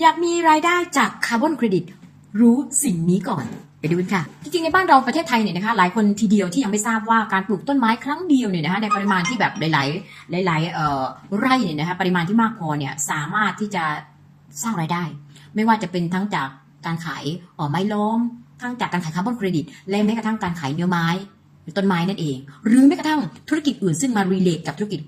อยากมีรายได้จากคาร์บอนเครดิตรู้สิ่งนี้ก่อนไปดูกันค่ะ จริงๆ ในบ้านเราประเทศไทยเนี่ยนะคะหลายคนทีเดียวที่ยังไม่ทราบว่าการปลูกต้นไม้ครั้งเดียวเนี่ยนะคะในปริมาณที่แบบหลายๆหลายๆเอ่อไร่เนี่ยนะคะปริมาณที่มากพอเนี่ยสามารถที่จะสร้างรายได้ ไม่ว่าจะเป็นทั้งจากการขายอ่อไม้ล้อม ทั้งจากการขายคาร์บอนเครดิต และแม้กระทั่งการขายเนื้อไม้หรือต้นไม้นั่นเอง หรือแม้กระทั่งธุรกิจอื่นซึ่งมารีเลทกับธุรกิจ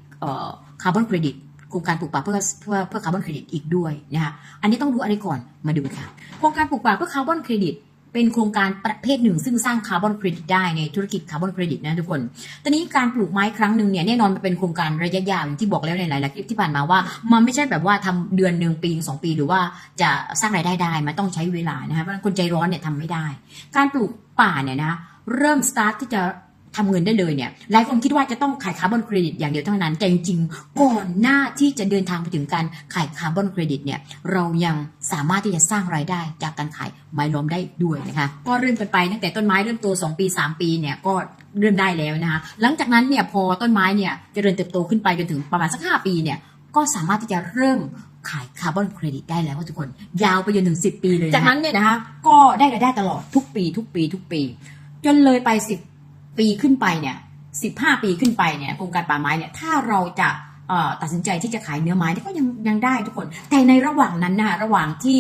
คาร์บอนเครดิต โครงการปลูกป่าเพื่อเพื่อเพื่อคาร์บอนเครดิตอีกด้วยนะคะอันนี้ต้องรู้อะไรก่อนมาดูกันค่ะโครงการปลูกป่าเพื่อคาร์บอนเครดิตเป็นโครงการประเภทหนึ่งซึ่งสร้างคาร์บอนเครดิตได้ในธุรกิจคาร์บอนเครดิตนะทุกคน ตอนนี้การปลูกไม้ครั้งหนึ่งเนี่ยแน่นอนมันเป็นโครงการระยะยาวอย่างที่บอกแล้วในหลายๆคลิปที่ผ่านมาว่า มันไม่ใช่แบบว่าทำเดือนหนึ่งปีสองปีหรือว่าจะสร้างรายได้ได้มันต้องใช้เวลานะคะเพราะคนใจร้อนเนี่ยทำไม่ได้ การปลูกป่าเนี่ยนะเริ่มสตาร์ทที่จะ ทำเงินได้เลยเนี่ยหลายคนคิดว่าจะต้องขายคาร์บอนเครดิตอย่างเดียวเท่านั้น แต่จริงๆก่อนหน้าที่จะเดินทางไปถึงการขายคาร์บอนเครดิตเนี่ยเรายังสามารถที่จะสร้างรายได้จากการขายไม้ล้อมได้ด้วยนะคะก็เริ่มกันไปตั้งแต่ต้นไม้เริ่มโต2ปี 3 ปีเนี่ยก็เริ่มได้แล้วนะคะหลังจากนั้นเนี่ยพอต้นไม้เนี่ยจเจริญเติบโตขึ้นไปจนถึงประมาณสัก 5 ปีเนี่ยก็สามารถที่จะเริ่มขายคาร์บอนเครดิตได้แล้วทุกคน ยาวไปจนถึง 10 ปีเลย จากนั้นเนี่ยนะคะก็ได้รายได้ตลอดทุกปี ทุกปี ทุกปี จนเลยไป 10 ปีขึ้นไปเนี่ย 15 ปีขึ้นไปเนี่ยโครงการป่าไม้เนี่ย ถ้าเราจะ ตัดสินใจที่จะขายเนื้อไม้เนี่ยก็ยังยังได้ทุกคน แต่ในระหว่างนั้นนะคะระหว่างที่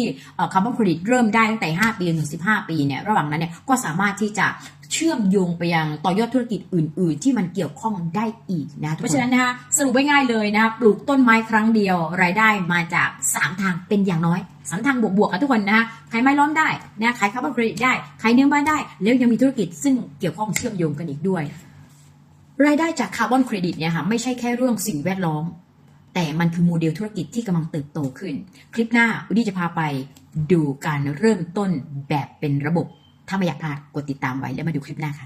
คาร์บอนเครดิตเริ่มได้ตั้งแต่ 5 ปีจนถึง 15 ปีเนี่ยระหว่างนั้นเนี่ยก็สามารถที่จะเชื่อมโยงไปยังต่อยอดธุรกิจอื่น ๆ ที่มันเกี่ยวข้องได้อีกนะทุกคนเพราะฉะนั้นนะคะสรุปไว้ง่ายเลยนะคะปลูกต้นไม้ครั้งเดียว รายได้มาจาก 3 ทางเป็นอย่างน้อยสามทางบวกๆกันทุกคนนะคะขายไม้ล้อมได้นะขายคาร์บอนเครดิตได้ขายเนื้อไม้ได้ แล้วยังมีธุรกิจซึ่งเกี่ยวข้องเชื่อมโยงกันอีกด้วย รายได้จากคาร์บอนเครดิตเนี่ยค่ะไม่ใช่แค่เรื่องสิ่งแวดล้อม แต่มันคือโมเดลธุรกิจที่กำลังเติบโตขึ้น คลิปหน้าวันนี้จะพาไปดูการเริ่มต้นแบบเป็นระบบ ถ้าไม่อยากพลาดกดติดตามไว้แล้วมาดูคลิปหน้าค่ะ